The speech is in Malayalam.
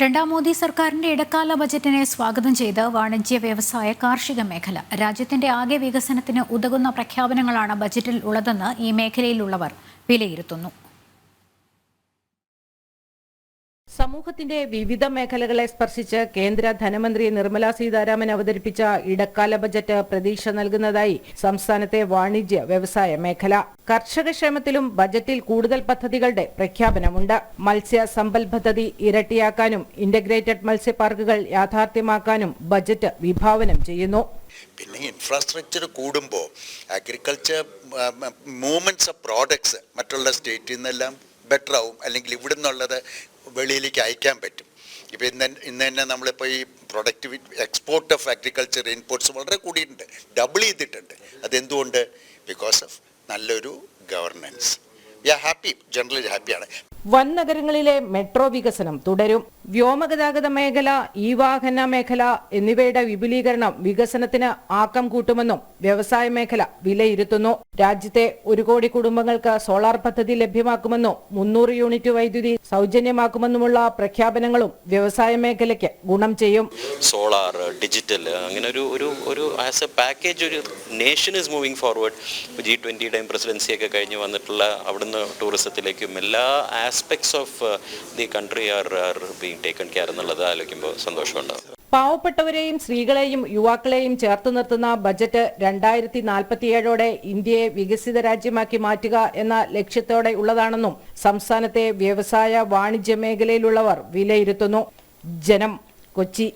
രണ്ടാം മോദി സർക്കാരിന്റെ ഇടക്കാല ബജറ്റിനെ സ്വാഗതം ചെയ്ത് വാണിജ്യ വ്യവസായ കാർഷിക മേഖല. രാജ്യത്തിന്റെ ആകെ വികസനത്തിന് ഉതകുന്ന പ്രഖ്യാപനങ്ങളാണ് ബജറ്റിൽ ഉള്ളതെന്ന് ഈ മേഖലയിലുള്ളവർ വിലയിരുത്തുന്നു. സമൂഹത്തിന്റെ വിവിധ മേഖലകളെ സ്പർശിച്ച് കേന്ദ്ര ധനമന്ത്രി നിർമ്മല സീതാരാമൻ അവതരിപ്പിച്ച ഇടക്കാല ബജറ്റ് പ്രതീക്ഷ നൽകുന്നതായി സംസ്ഥാനത്തെ വാണിജ്യ വ്യവസായ മേഖല. കർഷക ക്ഷേമത്തിലും ബജറ്റിൽ കൂടുതൽ പദ്ധതികളുടെ പ്രഖ്യാപനമുണ്ട്. മത്സ്യ സമ്പൽ പദ്ധതി ഇരട്ടിയാക്കാനും ഇന്റഗ്രേറ്റഡ് മത്സ്യ പാർക്കുകൾ യാഥാർത്ഥ്യമാക്കാനും ബജറ്റ് വിഭാവനം ചെയ്യുന്നു. പിന്നെ ഇൻഫ്രാസ്ട്രക്ചർ കൂടുമ്പോൾ അഗ്രികൾച്ചർ മൂവ്മെന്റ്സ് ഓഫ് പ്രോഡക്ട്സ് മറ്റുള്ള സ്റ്റേറ്റിൽ നിന്നെല്ലാം ബെറ്റർ ആവും അല്ലെങ്കിൽ ഇവിടെ നിന്നുള്ളത് വെളിയിലേക്ക് അയക്കാൻ പറ്റും. ഇപ്പോൾ ഇന്ന് ഇന്ന് തന്നെ നമ്മളിപ്പോൾ ഈ productivity export of agriculture inputs വളരെ കൂടിയിട്ടുണ്ട്. ഡബിൾ ചെയ്തിട്ടുണ്ട്. അതെന്തുകൊണ്ട്? ബിക്കോസ് ഓഫ് നല്ലൊരു ഗവർണൻസ് ഹാപ്പി ജനറലി ഹാപ്പിയാണ് വൻ നഗരങ്ങളിലെ മെട്രോ വികസനം തുടരും. വ്യോമഗതാഗത മേഖല ഈ വാഹന മേഖല എന്നിവയുടെ വിപുലീകരണം വികസനത്തിന് ആക്കം കൂട്ടുമെന്നും വ്യവസായ മേഖല വിലയിരുത്തുന്നു. രാജ്യത്തെ ഒരു കോടി കുടുംബങ്ങൾക്ക് സോളാർ പദ്ധതി ലഭ്യമാക്കുമെന്നും മുന്നൂറ് യൂണിറ്റ് വൈദ്യുതി സൗജന്യമാക്കുമെന്നുമുള്ള പ്രഖ്യാപനങ്ങളും വ്യവസായ മേഖലയ്ക്ക് ഗുണം ചെയ്യും. സോളാർ ഡിജിറ്റൽ അങ്ങനെ ഒരു ഒരു ഒരു ആസ് എ പാക്കേജ് ഒരു nation is moving forward G ട്വന്റിയുടെയും presidency ഒക്കെ കഴിഞ്ഞ് വന്നിട്ടുള്ള അവിടുന്ന് ടൂറിസത്തിലേക്കും എല്ലാ aspects of the country are are taken care എന്നുള്ളത് ആലോചിക്കുമ്പോൾ സന്തോഷമുണ്ട് പാവപ്പെട്ടവരെയും സ്ത്രീകളെയും യുവാക്കളെയും ചേർത്ത് നിർത്തുന്ന ബജറ്റ് രണ്ടായിരത്തി നാൽപ്പത്തിയേഴോടെ ഇന്ത്യയെ വികസിത രാജ്യമാക്കി മാറ്റുക എന്ന ലക്ഷ്യത്തോടെ ഉള്ളതാണെന്നും സംസ്ഥാനത്തെ വ്യവസായ വാണിജ്യ മേഖലയിലുള്ളവർ വിലയിരുത്തുന്നു. ജനം കൊച്ചി.